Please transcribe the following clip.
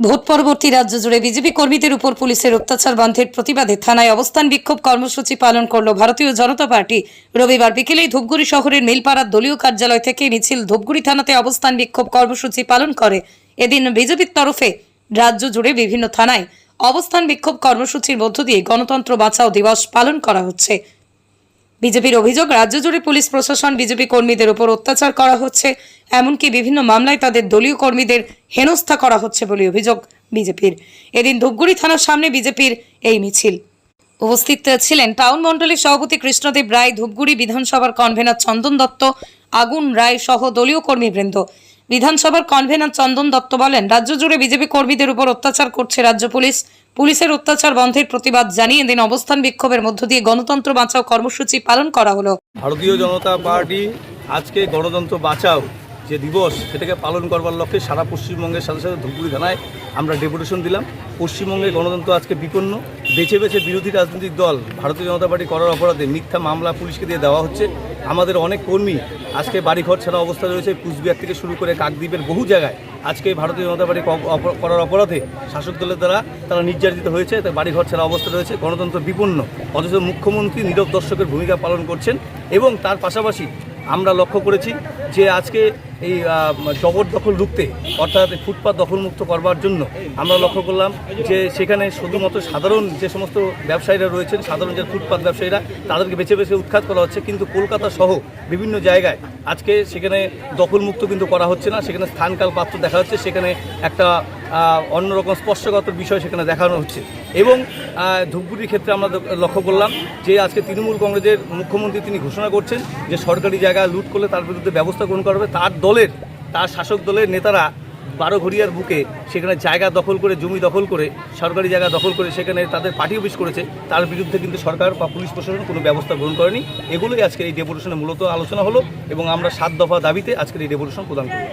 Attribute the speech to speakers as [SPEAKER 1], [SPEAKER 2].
[SPEAKER 1] Vote পরবর্তী রাজ্য জুড়ে বিজেপি কর্মীদের উপর পুলিশের অত্যাচার বন্ধের প্রতিবাদে থানায় অবস্থান বিক্ষোভ কর্মসূচি পালন করল ভারতীয় জনতা পার্টি। রবিবার বিকেলেই ধূপগুড়ি শহরের মিলপাড়ার দলীয় কার্যালয় থেকে মিছিল ধূপগুড়ি থানাতে অবস্থান বিক্ষোভ কর্মসূচি পালন করে। এদিন বিজেপির তরফে রাজ্য জুড়ে বিভিন্ন থানায় অবস্থান বিক্ষোভ কর্মসূচির মধ্য দিয়ে গণতন্ত্র বাঁচাও দিবস পালন করা হচ্ছে। বিজেপির অভিযোগ, রাজ্য জুড়ে পুলিশ প্রশাসন বিজেপি কর্মীদের উপর অত্যাচার করা হচ্ছে, এমনকি বিভিন্ন মামলায় তাদের দলীয় কর্মীদের হেনস্থা করা হচ্ছে বলে অভিযোগ বিজেপির। এদিন ধূপগুড়ি থানার সামনে বিজেপির এই মিছিল। উপস্থিত ছিলেন টাউন মণ্ডলের সভাপতি কৃষ্ণদেব রায়, ধূপগুড়ি বিধানসভার কনভেনার চন্দন দত্ত, আগুন রায় সহ দলীয় কর্মীবৃন্দ। বিধানসভার কনভেনার চন্দন দত্ত বলেন, রাজ্য জুড়ে বিজেপি কর্মীদের উপর অত্যাচার করছে রাজ্য পুলিশ। পুলিশের অত্যাচার বন্ধের প্রতিবাদ জানিয়ে দিন অবস্থান বিক্ষোভের মধ্য দিয়ে গণতন্ত্র বাঁচাও কর্মসূচি পালন করা হলো।
[SPEAKER 2] ভারতীয় জনতা পার্টি আজকে গণতন্ত্র বাঁচাও যে দিবস, সেটাকে পালন করবার লক্ষ্যে সারা পশ্চিমবঙ্গের সাথে সাথে ধুপগুড়ি থানায় আমরা ডেপুটেশন দিলাম। পশ্চিমবঙ্গে গণতন্ত্র আজকে বিপন্ন। বেছে বেছে বিরোধী রাজনৈতিক দল ভারতীয় জনতা পার্টি করার অপরাধে মিথ্যা মামলা পুলিশকে দিয়ে দেওয়া হচ্ছে। আমাদের অনেক কর্মী আজকে বাড়িঘর ছাড়া অবস্থা রয়েছে। কুচবিহার থেকে শুরু করে কাকদ্বীপের বহু জায়গায় আজকে ভারতীয় জনতা পার্টি করার অপরাধে শাসক দলের দ্বারা তারা নির্যাতিত হয়েছে। তাই বাড়িঘর ছাড়া অবস্থা রয়েছে। গণতন্ত্র বিপন্ন। অথচ মুখ্যমন্ত্রী নীরব দর্শকের ভূমিকা পালন করছেন এবং তার পাশাপাশি আমরা লক্ষ্য করেছি যে আজকে এই জবরদখল রুখতে, অর্থাৎ ফুটপাত দখলমুক্ত করবার জন্য আমরা লক্ষ্য করলাম যে সেখানে শুধুমাত্র সাধারণ যে সমস্ত ব্যবসায়ীরা রয়েছেন, সাধারণ যে ফুটপাত ব্যবসায়ীরা, তাদেরকে বেছে বেছে উৎখাত করা হচ্ছে। কিন্তু কলকাতা সহ বিভিন্ন জায়গায় আজকে সেখানে দখলমুক্ত কিন্তু করা হচ্ছে না। সেখানে স্থানকাল পাত্র দেখা হচ্ছে। সেখানে একটা অন্যরকম স্পর্শগত বিষয় সেখানে দেখানো হচ্ছে। এবং ধূপগুড়ির ক্ষেত্রে আমরা লক্ষ্য করলাম যে আজকে তৃণমূল কংগ্রেসের মুখ্যমন্ত্রী তিনি ঘোষণা করছেন যে সরকারি জায়গা লুট করলে তার বিরুদ্ধে ব্যবস্থা গ্রহণ করা হবে। তার দলের, তার শাসক দলের নেতারা বারো ঘড়িয়ার বুকে সেখানে জায়গা দখল করে, জমি দখল করে, সরকারি জায়গা দখল করে সেখানে তাদের পার্টি অফিস করেছে, তার বিরুদ্ধে কিন্তু সরকার বা পুলিশ প্রশাসন কোনো ব্যবস্থা গ্রহণ করেনি। এগুলোই আজকে এই ডেপুটেশনে মূলত আলোচনা হলো এবং আমরা সাত দফা দাবিতে আজকের এই ডেপুটেশন প্রদান করি